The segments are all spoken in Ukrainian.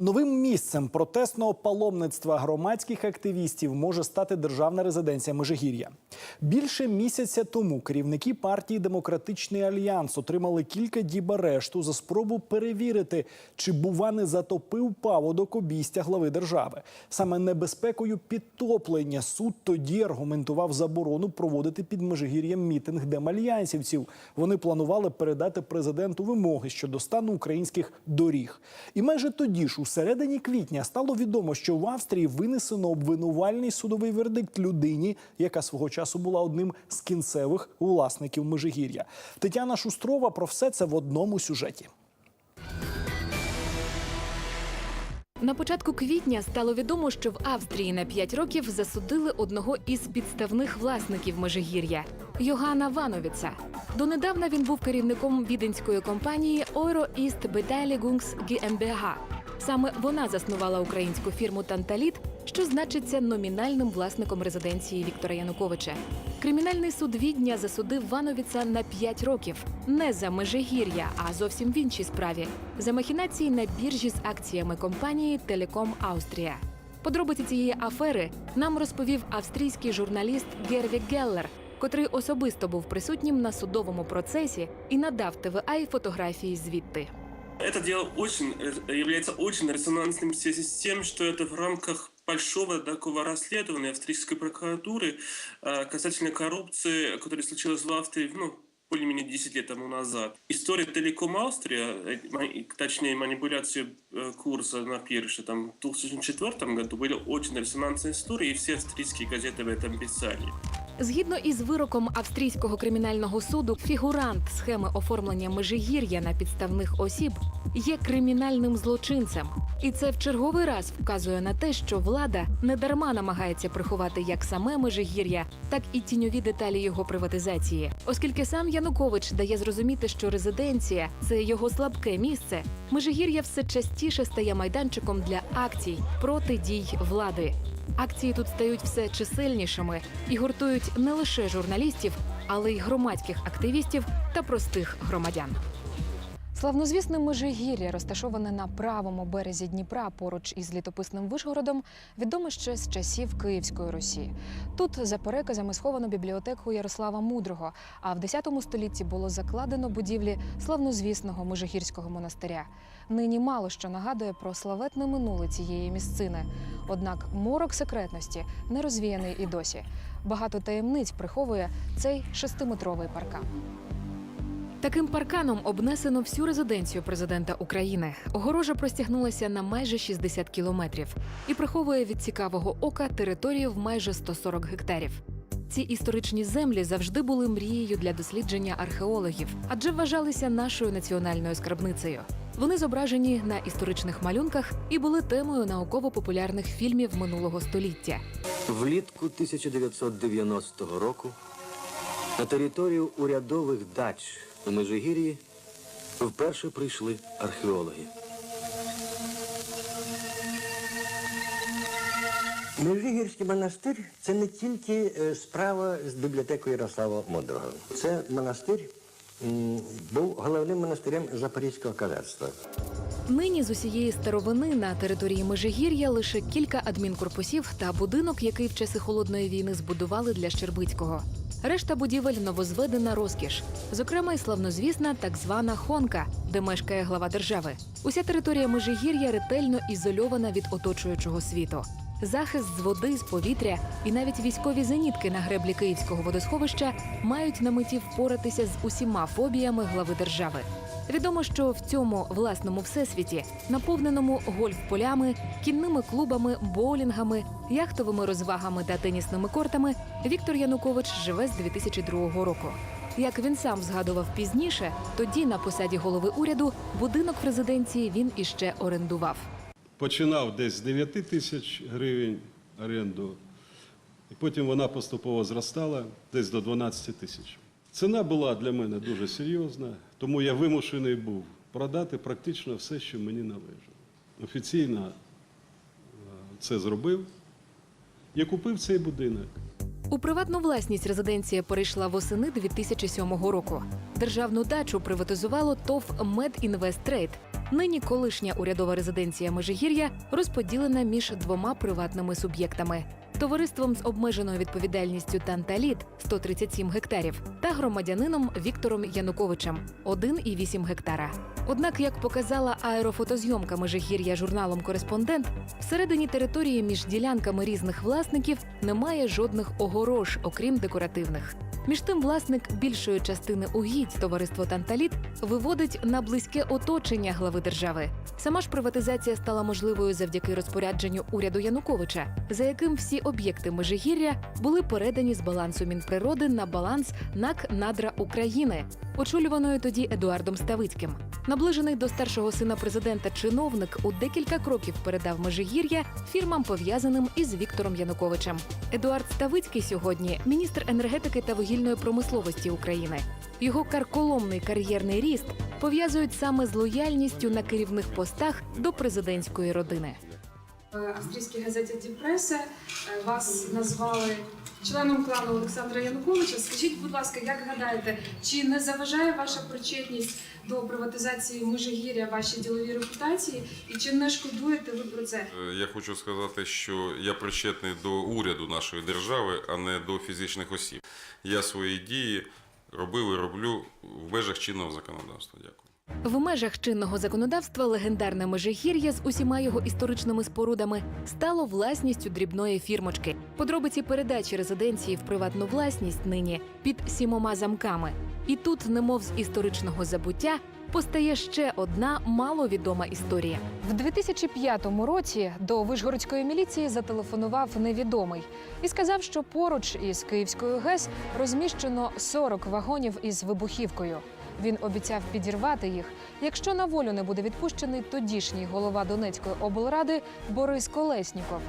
Новим місцем протестного паломництва громадських активістів може стати державна резиденція Межигір'я. Більше місяця тому керівники партії Демократичний альянс отримали кілька діб арешту за спробу перевірити, чи бува не затопив паводок обійстя глави держави. Саме небезпекою підтоплення суд тоді аргументував заборону проводити під Межигір'ям мітинг демальянсівців. Вони планували передати президенту вимоги щодо стану українських доріг. І майже тоді ж, у середині квітня, стало відомо, що в Австрії винесено обвинувальний судовий вердикт людині, яка свого часу була одним з кінцевих власників Межигір'я. Тетяна Шустрова про все це в одному сюжеті. На початку квітня стало відомо, що в Австрії на 5 років засудили одного із підставних власників Межигір'я Йогана Вановіца. Донедавна він був керівником віденської компанії Euro East Beteiligungs GmbH. Саме вона заснувала українську фірму Танталіт, що значиться номінальним власником резиденції Віктора Януковича. Кримінальний суд Відня засудив Вановіца на 5 років не за Межигір'я, а зовсім в іншій справі за махінації на біржі з акціями компанії Телеком Австрія. Подробиці цієї афери нам розповів австрійський журналіст Герві Геллер, котрий особисто був присутнім на судовому процесі і надав ТВА фотографії звідти. Это дело очень, э, является очень резонансным в связи с тем, что это в рамках большого такого расследования австрийской прокуратуры э, касательно коррупции, которая случилась в Австрии, ну, более-менее 10 лет тому назад. История Телеком Австрия, э, точнее манипуляцию э, курса на пирше там, в 2004 году, были очень резонансные истории, и все австрийские газеты об этом писали. Згідно із вироком австрійського кримінального суду, фігурант схеми оформлення межигір'я на підставних осіб є кримінальним злочинцем. І це в черговий раз вказує на те, що влада недарма намагається приховати як саме межигір'я, так і тіньові деталі його приватизації. Оскільки сам Янукович дає зрозуміти, що резиденція це його слабке місце, межигір'я все частіше стає майданчиком для акцій проти дій влади. Акції тут стають все чисельнішими і гуртують не лише журналістів, але й громадських активістів та простих громадян. Славнозвісне Межигір'я, розташоване на правому березі Дніпра поруч із літописним Вишгородом, відоме ще з часів Київської Русі. Тут, за переказами, сховано бібліотеку Ярослава Мудрого, а в X столітті було закладено будівлі славнозвісного Межигірського монастиря. Нині мало що нагадує про славетне минуле цієї місцини. Однак морок секретності не розвіяний і досі. Багато таємниць приховує цей шестиметровий паркан. Таким парканом обнесено всю резиденцію президента України. Огорожа простягнулася на майже 60 кілометрів і приховує від цікавого ока територію в майже 140 гектарів. Ці історичні землі завжди були мрією для дослідження археологів, адже вважалися нашою національною скарбницею. Вони зображені на історичних малюнках і були темою науково-популярних фільмів минулого століття. Влітку 1990 року на територію урядових дач у Межигір'ї вперше прийшли археологи. Межигірський монастир це не тільки е, справа з бібліотекою Ярослава Мудрого. Це монастир був головним монастирем Запорізького казацтва. Нині з усієї старовини на території Межигір'я лише кілька адмінкорпусів та будинок, який в часи холодної війни збудували для Щербицького. Решта будівель новозведена розкіш, зокрема й славнозвісна так звана Хонка, де мешкає глава держави. Уся територія Межигір'я ретельно ізольована від оточуючого світу. Захист з води, з повітря і навіть військові зенітки на греблі Київського водосховища мають на меті впоратися з усіма фобіями глави держави. Відомо, що в цьому власному всесвіті, наповненому гольф-полями, кінними клубами, боулінгами, яхтовими розвагами та тенісними кортами, Віктор Янукович живе з 2002 року. Як він сам згадував пізніше, тоді на посаді голови уряду будинок в резиденції він іще орендував. починав десь з 9 тисяч гривень оренду, і потім вона поступово зростала десь до 12 тисяч. Ціна була для мене дуже серйозна, тому я вимушений був продати практично все, що мені належало. Офіційно е, це зробив. Я купив цей будинок. У приватну власність резиденція перейшла восени 2007 року. Державну дачу приватизувало ТОВ «Медінвесттрейд», Нині колишня урядова резиденція Межигір'я розподілена між двома приватними суб'єктами. Товариством з обмеженою відповідальністю Танталіт 137 гектарів та громадянином Віктором Януковичем 1,8 гектара. Однак, як показала аерофотозйомка Межигір'я журналом Кореспондент, всередині території між ділянками різних власників немає жодних огорож, окрім декоративних. Між тим, власник більшої частини угідь товариство Танталіт виводить на близьке оточення глави держави. Сама ж приватизація стала можливою завдяки розпорядженню уряду Януковича, за яким всі об'єкти Межигір'я були передані з балансу Мінприроди на баланс НАК Надра України, очолюваної тоді Едуардом Ставицьким. Наближений до старшого сина президента чиновник у декілька кроків передав Межигір'я фірмам, пов'язаним із Віктором Януковичем. Едуард Ставицький сьогодні міністр енергетики та вугільної промисловості України. Його карколомний кар'єрний ріст пов'язують саме з лояльністю на керівних постах до президентської родини. В австрійській газеті Діпреса е, вас назвали членом клану Олександра Януковича. Скажіть, будь ласка, як гадаєте, чи не заважає ваша причетність до приватизації Межигір'я вашій діловій репутації, і чи не шкодуєте ви про це? Е, Я хочу сказати, що я причетний до уряду нашої держави, а не до фізичних осіб. Я свої дії робив і роблю в межах чинного законодавства. Дякую. В межах чинного законодавства легендарне Межигір'я з усіма його історичними спорудами стало власністю дрібної фірмочки. Подробиці передачі резиденції в приватну власність нині під сімома замками. І тут, немов з історичного забуття, постає ще одна маловідома історія. В 2005 році до Вишгородської міліції зателефонував невідомий і сказав, що поруч із Київською ГЕС розміщено 40 вагонів із вибухівкою. Він обіцяв підірвати їх, якщо на волю не буде відпущений тодішній голова Донецької облради Борис Колесніков.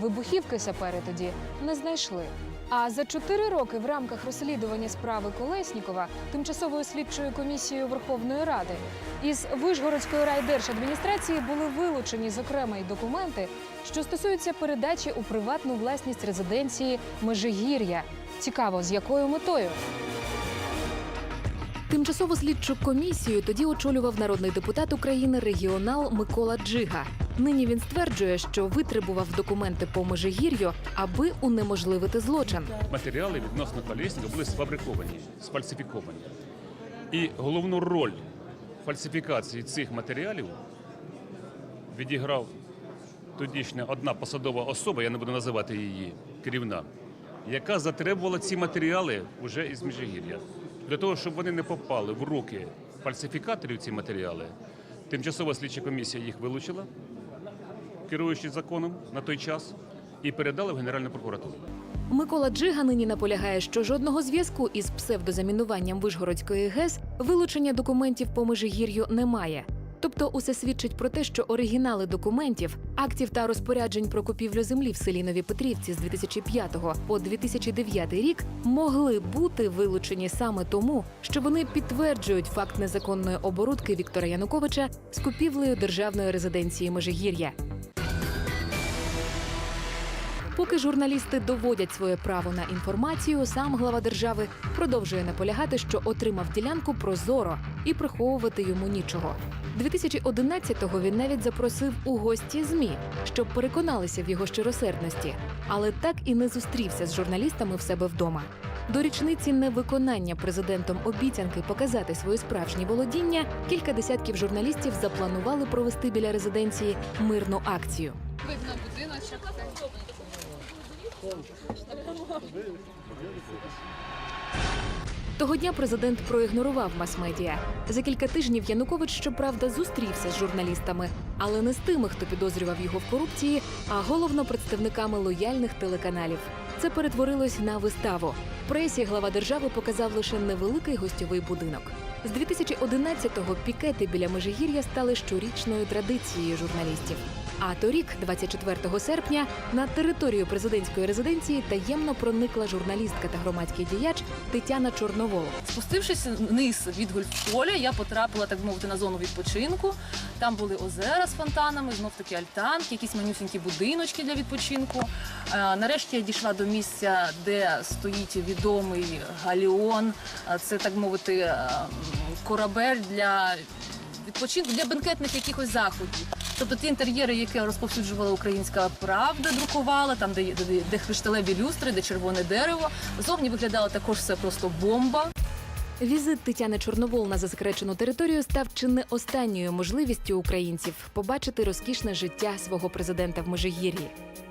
Вибухівки сапери тоді не знайшли. А за чотири роки в рамках розслідування справи Колеснікова тимчасовою слідчою комісією Верховної Ради із Вишгородської райдержадміністрації були вилучені зокрема й документи, що стосуються передачі у приватну власність резиденції Межигір'я. Цікаво, з якою метою. Тимчасову слідчу комісію тоді очолював народний депутат України регіонал Микола Джига. Нині він стверджує, що витребував документи по Межигір'ю, аби унеможливити злочин. матеріали відносно Колєсника були сфабриковані, сфальсифіковані. І головну роль фальсифікації цих матеріалів відіграв тодішня одна посадова особа, я не буду називати її керівна, яка затребувала ці матеріали вже із Міжгір'я. Для того, щоб вони не попали в руки фальсифікаторів, ці матеріали, тимчасова слідча комісія їх вилучила, керуючись законом на той час, і передала в Генеральну прокуратуру. Микола Джига нині наполягає, що жодного зв'язку із псевдозамінуванням Вишгородської ГЕС вилучення документів по Межигір'ю немає. Тобто, усе свідчить про те, що оригінали документів, актів та розпоряджень про купівлю землі в селі Нові Петрівці з 2005 по 2009 рік могли бути вилучені саме тому, що вони підтверджують факт незаконної оборудки Віктора Януковича з купівлею державної резиденції Межигір'я. Поки журналісти доводять своє право на інформацію, сам глава держави продовжує наполягати, що отримав ділянку прозоро і приховувати йому нічого. 2011-го він навіть запросив у гості змі, щоб переконалися в його щиросердності, але так і не зустрівся з журналістами в себе вдома. До річниці невиконання президентом обіцянки показати свої справжні володіння кілька десятків журналістів запланували провести біля резиденції мирну акцію. Того дня президент проігнорував мас-медіа. За кілька тижнів Янукович, щоправда, зустрівся з журналістами, але не з тими, хто підозрював його в корупції, а головно представниками лояльних телеканалів. Це перетворилось на виставу. Пресі глава держави показав лише невеликий гостьовий будинок. З 2011-го пікети біля Межигір'я стали щорічною традицією журналістів. А торік, 24 серпня, на територію президентської резиденції таємно проникла журналістка та громадський діяч Тетяна Чорновол. Спустившись вниз від гольф-поля, я потрапила, так мовити, на зону відпочинку. Там були озера з фонтанами, знов таки альтанки, якісь манюсінькі будиночки для відпочинку. Е, Нарешті я дійшла до місця, де стоїть відомий галіон. Е, Це так мовити е, корабель для відпочинку для бенкетних якихось заходів. Тобто ті інтер'єри, які розповсюджувала українська правда, друкувала, там де, де, де кришталеві люстри, де червоне дерево. Зовні виглядало також все просто бомба. Візит Тетяни Чорновол на засекречену територію став чи не останньою можливістю українців побачити розкішне життя свого президента в Межигір'ї.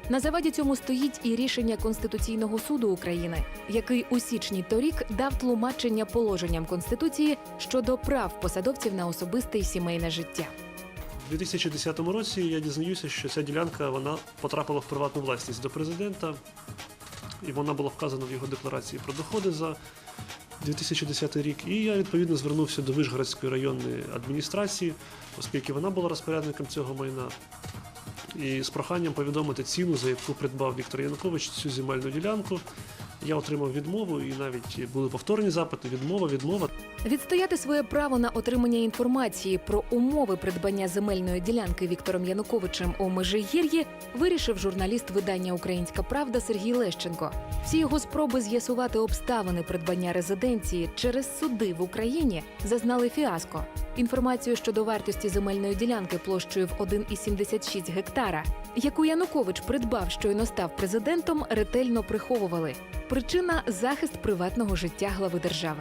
На заваді цьому стоїть і рішення Конституційного суду України, який у січні торік дав тлумачення положенням конституції щодо прав посадовців на особисте і сімейне життя. У 2010 році я дізнаюся, що ця ділянка вона потрапила в приватну власність до президента, і вона була вказана в його декларації про доходи за 2010 рік. І я відповідно звернувся до Вишгородської районної адміністрації, оскільки вона була розпорядником цього майна. І з проханням повідомити ціну, за яку придбав Віктор Янукович цю земельну ділянку. Я отримав відмову, і навіть були повторні запити. Відмова, відмова. Відстояти своє право на отримання інформації про умови придбання земельної ділянки Віктором Януковичем у Межигір'ї вирішив журналіст видання Українська Правда Сергій Лещенко. Всі його спроби з'ясувати обставини придбання резиденції через суди в Україні зазнали фіаско. Інформацію щодо вартості земельної ділянки площею в 1,76 гектара, яку Янукович придбав, щойно став президентом, ретельно приховували. Причина захист приватного життя глави держави.